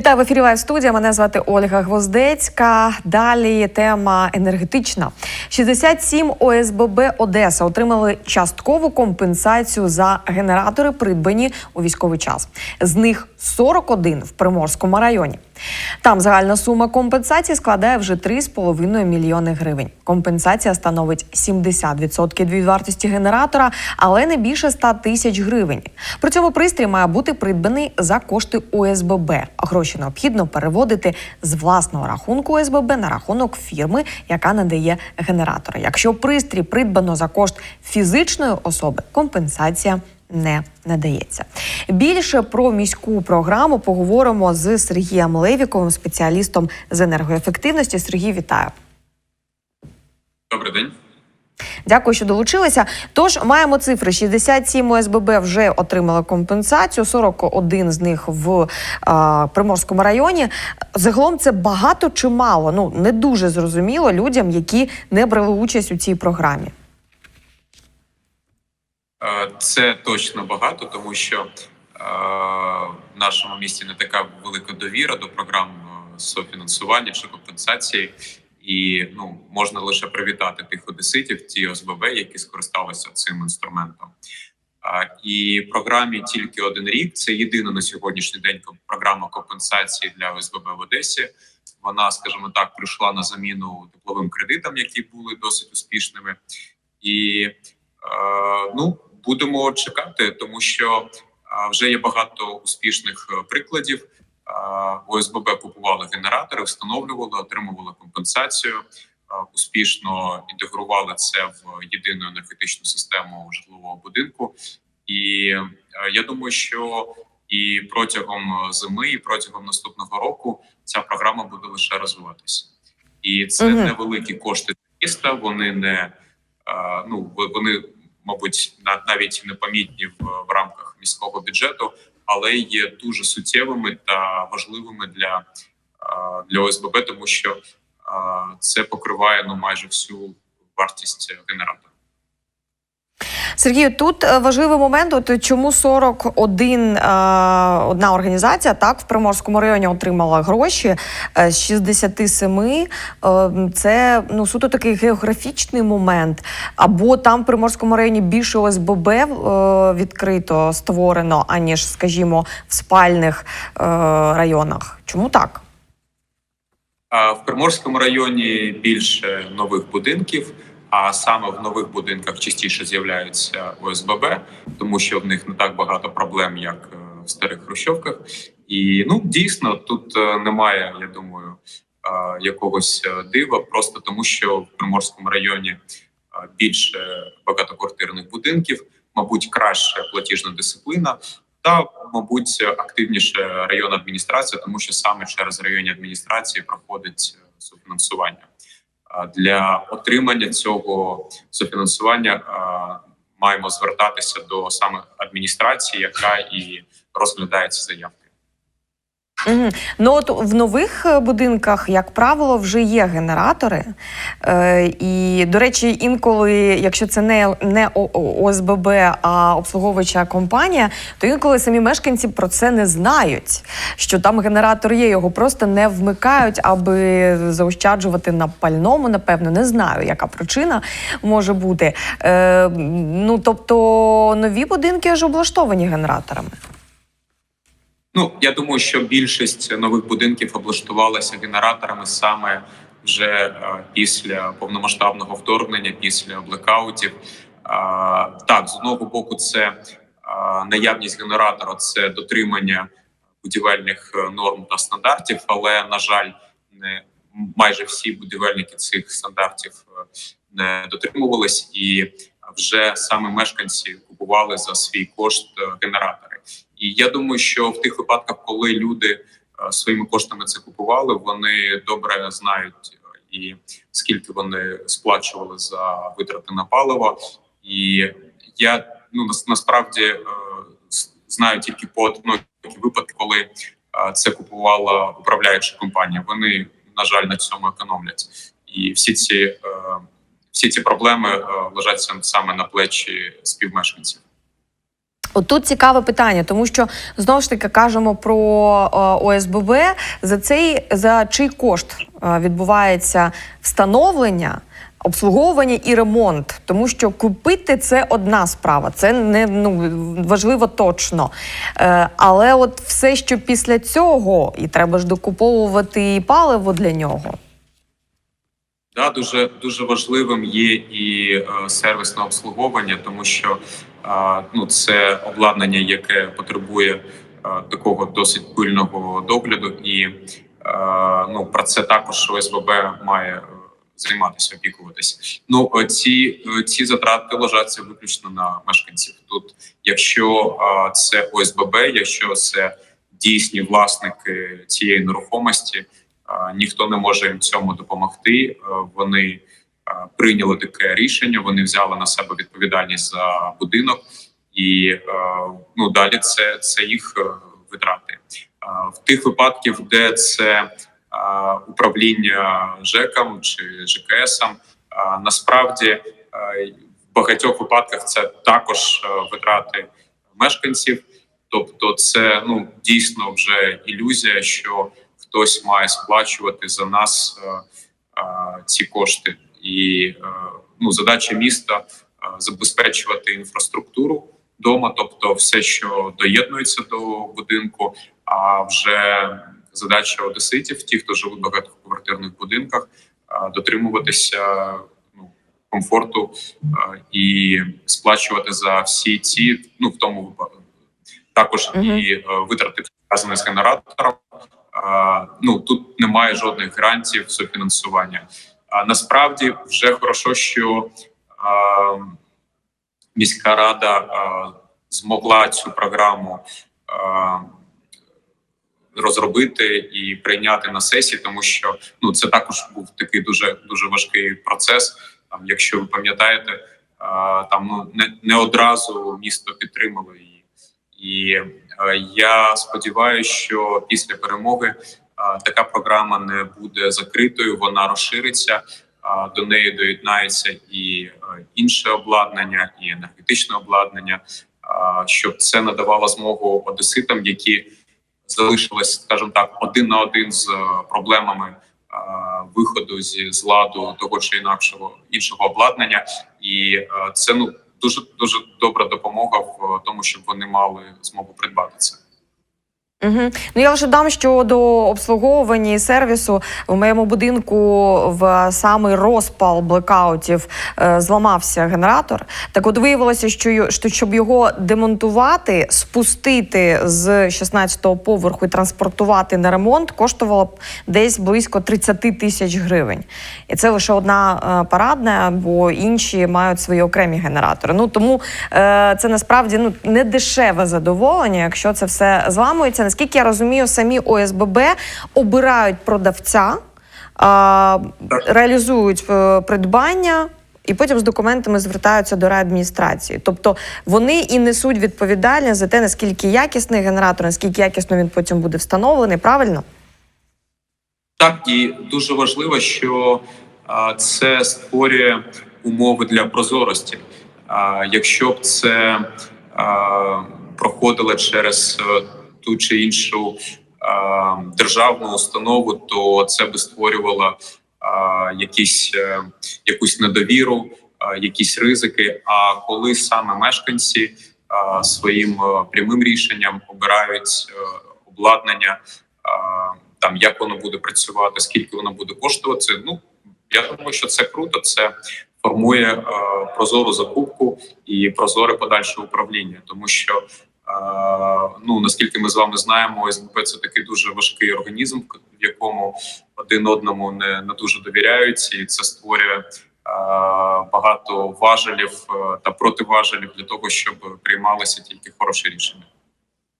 Вітаю в ефірі студія. Мене звати Ольга Гвоздецька. Далі тема енергетична. 67 ОСББ Одеса отримали часткову компенсацію за генератори, придбані у військовий час. З них 41 в Приморському районі. Там загальна сума компенсації складає вже 3,5 мільйони гривень. Компенсація становить 70% від вартості генератора, але не більше 100 тисяч гривень. При цьому пристрій має бути придбаний за кошти ОСББ. Гроші необхідно переводити з власного рахунку ОСББ на рахунок фірми, яка надає генератори. Якщо пристрій придбано за кошт фізичної особи, компенсація не надається. Більше про міську програму поговоримо з Сергієм Левіковим, спеціалістом з енергоефективності. Сергій, вітаю. Добрий день. Дякую, що долучилися. Тож маємо цифри: 67 ОСББ вже отримали компенсацію, 41 з них в а, Приморському районі. Загалом це багато чи мало? Ну не дуже зрозуміло людям, які не брали участь у цій програмі. Е, Це точно багато, тому що е, в нашому місті не така велика довіра до програм е, софінансування чи компенсації, і ну можна лише привітати тих одеситів, ті ОСББ, які скористалися цим інструментом. І програмі тільки один рік. Це єдина на сьогоднішній день програма компенсації для ОСББ в Одесі. Вона, скажімо так, прийшла на заміну тепловим кредитам, які були досить успішними. І е, ну будемо чекати, тому що е, вже є багато успішних е, прикладів. Е, ОСББ купували генератори, встановлювали, отримували компенсацію. е, Успішно інтегрували це в єдину енергетичну систему житлового будинку, і е, я думаю, що і протягом зими, і протягом наступного року ця програма буде лише розвиватися, і це Мгм. невеликі кошти міста. Вони не е, ну вони, мабуть, на- навіть непомітні в, в рамках міського бюджету, але є дуже суттєвими та важливими для, е, для ОСББ, тому що е, це покриває ну майже всю вартість генератора. Сергію, тут е, важливий момент. От чому 41 е, одна організація так в Приморському районі отримала гроші е, з 67. Е, це ну суто такий географічний момент. Або там в Приморському районі більше ОСББ відкрито створено, аніж, скажімо, в спальних районах. Чому так? В Приморському районі більше нових будинків. А саме в нових будинках частіше з'являються ОСББ, тому що в них не так багато проблем, як е, в старих хрущовках. І ну дійсно тут е, немає, я думаю, е, якогось дива, просто тому що в Приморському районі більше багатоквартирних будинків, мабуть, краще платіжна дисципліна. Та, мабуть, активніше районна адміністрація, тому що саме через районні адміністрації проходить софінансування. А Для отримання цього софінансування е, маємо звертатися до саме адміністрації, яка і розглядає ці заявки. Угу. Ну от в нових е, будинках, як правило, вже є генератори. Е, і, до речі, інколи, якщо це не, не ОСББ, а обслуговуюча компанія, то інколи самі мешканці про це не знають, що там генератор є, його просто не вмикають, аби заощаджувати на пальному, напевно, не знаю, яка причина може бути. Е, ну, тобто, нові будинки ж облаштовані генераторами. Ну я думаю, що більшість нових будинків облаштувалася генераторами саме вже е, після повномасштабного вторгнення, після блекаутів. Так, з одного боку, це наявність генератора, це дотримання будівельних е, норм та стандартів, але на жаль, не майже всі будівельники цих стандартів е, не дотримувались, і вже саме мешканці купували за свій кошт генератори. І я думаю, що в тих випадках, коли люди е, своїми коштами це купували, вони добре знають е, і скільки вони сплачували за витрати на паливо. І я ну насправді е, знаю тільки по одному випадку, коли це купувала управляюча компанія. Вони на жаль на цьому економлять, і всі ці всі ці проблеми лежать сам- саме на плечі співмешканців. От тут цікаве питання, тому що знову ж таки кажемо про е, ОСББ. За цей за чий кошт е, відбувається встановлення, обслуговування і ремонт, тому що купити це одна справа, це не ну важливо точно. Е, але от все, що після цього, і треба ж докуповувати і паливо для нього. Да, дуже дуже важливим є і сервісне обслуговування, тому що ну це обладнання, яке потребує такого досить пильного догляду, і ну про це також ОСББ має е, займатися, опікуватись. Ну е, ці, е, ці затрати ложаться виключно на мешканців. Тут, якщо це ОСББ, якщо це дійсні власники цієї нерухомості. Ніхто не може їм цьому допомогти. Вони прийняли таке рішення. Вони взяли на себе відповідальність за будинок, і е, ну далі це, це їх е, витрати. В тих випадків, де це управління ЖЕКом чи ЖКСом, насправді е, в багатьох випадках це також е, витрати мешканців. Тобто, це ну дійсно вже ілюзія, що хтось має сплачувати за нас е, е, ці кошти, і е, ну задача міста е, забезпечувати інфраструктуру вдома, тобто все, що доєднується до будинку. А вже задача одеситів, ті, хто живуть в багатоквартирних будинках, е, дотримуватися ну комфорту і сплачувати за всі ці, ну в тому випадку. Також Мгм. і витрати пов'язані з генератором. Ну тут немає жодних гарантій софінансування. А насправді вже хорошо, що міська рада змогла цю програму розробити і прийняти на сесії, тому що ну це також був такий дуже дуже важкий процес. Там, якщо ви пам'ятаєте, там ну не, не одразу місто підтримало її. І я сподіваюся, що після перемоги така програма не буде закритою, вона розшириться. До неї доєднається і інше обладнання, і енергетичне обладнання, щоб це надавало змогу одеситам, які залишились, скажімо так, один на один з проблемами виходу зі з ладу того чи інакшого іншого обладнання, і це ну дуже дуже добра допомога в тому, щоб вони мали змогу придбати це. Угу. Ну я лише дам, що до обслуговування і сервісу в моєму будинку в самий розпал блекаутів е, зламався генератор. Так от виявилося, що, що щоб його демонтувати, спустити з 16-го поверху і транспортувати на ремонт, коштувало б десь близько 30 тисяч гривень. І це лише одна е, парадна, бо інші мають свої окремі генератори. Ну тому е, це насправді ну не дешеве задоволення, якщо це все зламується. Наскільки я розумію, самі ОСББ обирають продавця, реалізують е, придбання. І потім з документами звертаються до райадміністрації. Тобто вони і несуть відповідальність за те, наскільки якісний генератор, наскільки якісно він потім буде встановлений, правильно? Так і дуже важливо, що а, це створює умови для прозорості. А, якщо б це а, проходило через е, ту чи іншу державну установу, то це би створювало якісь, е, якусь недовіру, якісь ризики. А коли саме мешканці своїм е, прямим рішенням обирають е, обладнання. там як воно буде працювати, скільки воно буде коштувати. Ну я думаю, що це круто. Це формує прозору закупку і прозоре подальше управління, тому що ну наскільки ми з вами знаємо, ОСББ це такий дуже важкий організм, в якому один одному не, не дуже довіряють, і це створює. Багато важелів та противажелів для того, щоб приймалися тільки хороші рішення.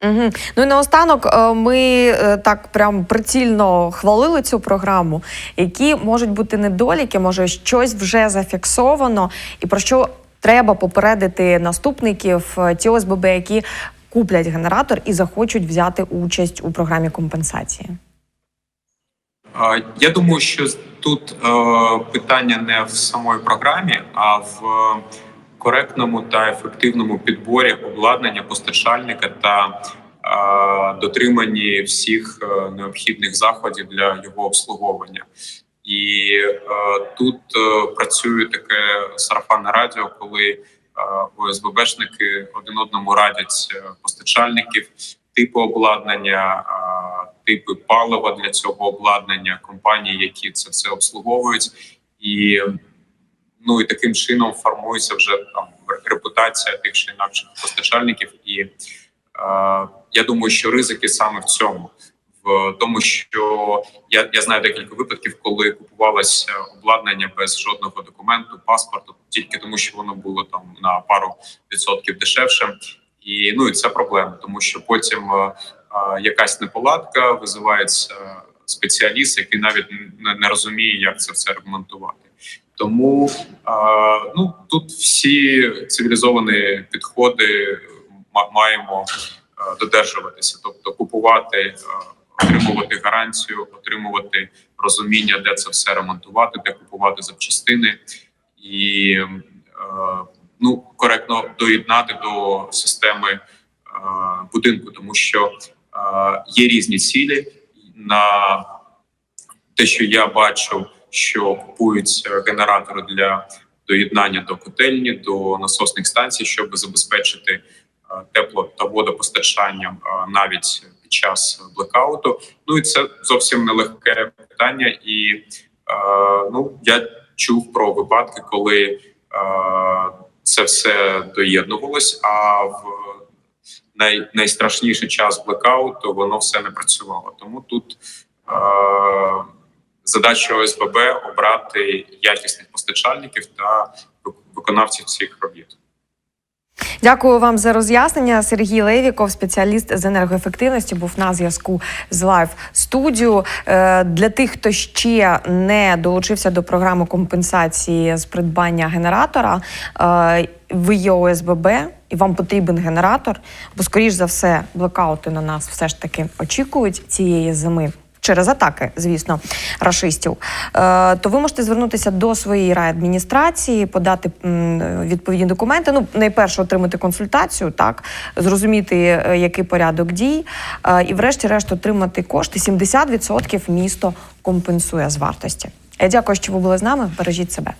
Угу. Ну і наостанок е, ми е, так прям прицільно хвалили цю програму. Які можуть бути недоліки, може щось вже зафіксовано, і про що треба попередити наступників е, ті ОСББ, які куплять генератор і захочуть взяти участь у програмі компенсації. Я думаю, що тут е, питання не в самої програмі, а в коректному та ефективному підборі обладнання постачальника та е, дотриманні всіх е, необхідних заходів для його обслуговування. І тут працює таке сарафанне радіо, коли ОСББшники один одному радять е, постачальників, типу обладнання, е, типи палива для цього обладнання, компанії, які це все обслуговують, і ну і таким чином формується вже там репутація тих чи інакших постачальників. І е, я думаю, що ризики саме в цьому. Тому, що я, я знаю декілька випадків, коли купувалося обладнання без жодного документу, паспорту, тільки тому, що воно було там на пару відсотків дешевше, і ну і це проблема, тому що потім е, е, якась неполадка визивається спеціаліст, який навіть не, не розуміє, як це все ремонтувати. Тому е, ну тут всі цивілізовані підходи ма- маємо е, додержуватися, тобто купувати, е, отримувати гарантію, отримувати розуміння, де це все ремонтувати, де купувати запчастини. І е, ну коректно доєднати до системи е, будинку, тому що е, є різні цілі. На те, що я бачу, що купують е, генератори для доєднання до котельні, до насосних станцій, щоб забезпечити тепло та водопостачанням навіть під час блекауту. Ну і це зовсім нелегке питання. І е, ну я чув про випадки, коли е, це все доєднувалось, а в най, найстрашніший час блекауту воно все не працювало. Тому тут е, задача ОСББ обрати якісних постачальників та виконавців цих робіт. Дякую вам за роз'яснення. Сергій Левіков, спеціаліст з енергоефективності, був на зв'язку з Live Studio. Е, Для тих, хто ще не долучився до програми компенсації з придбання генератора, е, ви є ОСББ і вам потрібен генератор, бо, скоріш за все, блекаути на нас все ж таки очікують цієї зими. Через атаки, звісно, рашистів, е, то ви можете звернутися до своєї райадміністрації, подати відповідні документи. Ну, найперше отримати консультацію, так зрозуміти, е, який порядок дій, е, і, врешті-решт, отримати кошти. 70% місто компенсує з вартості. Я дякую, що ви були з нами. Бережіть себе.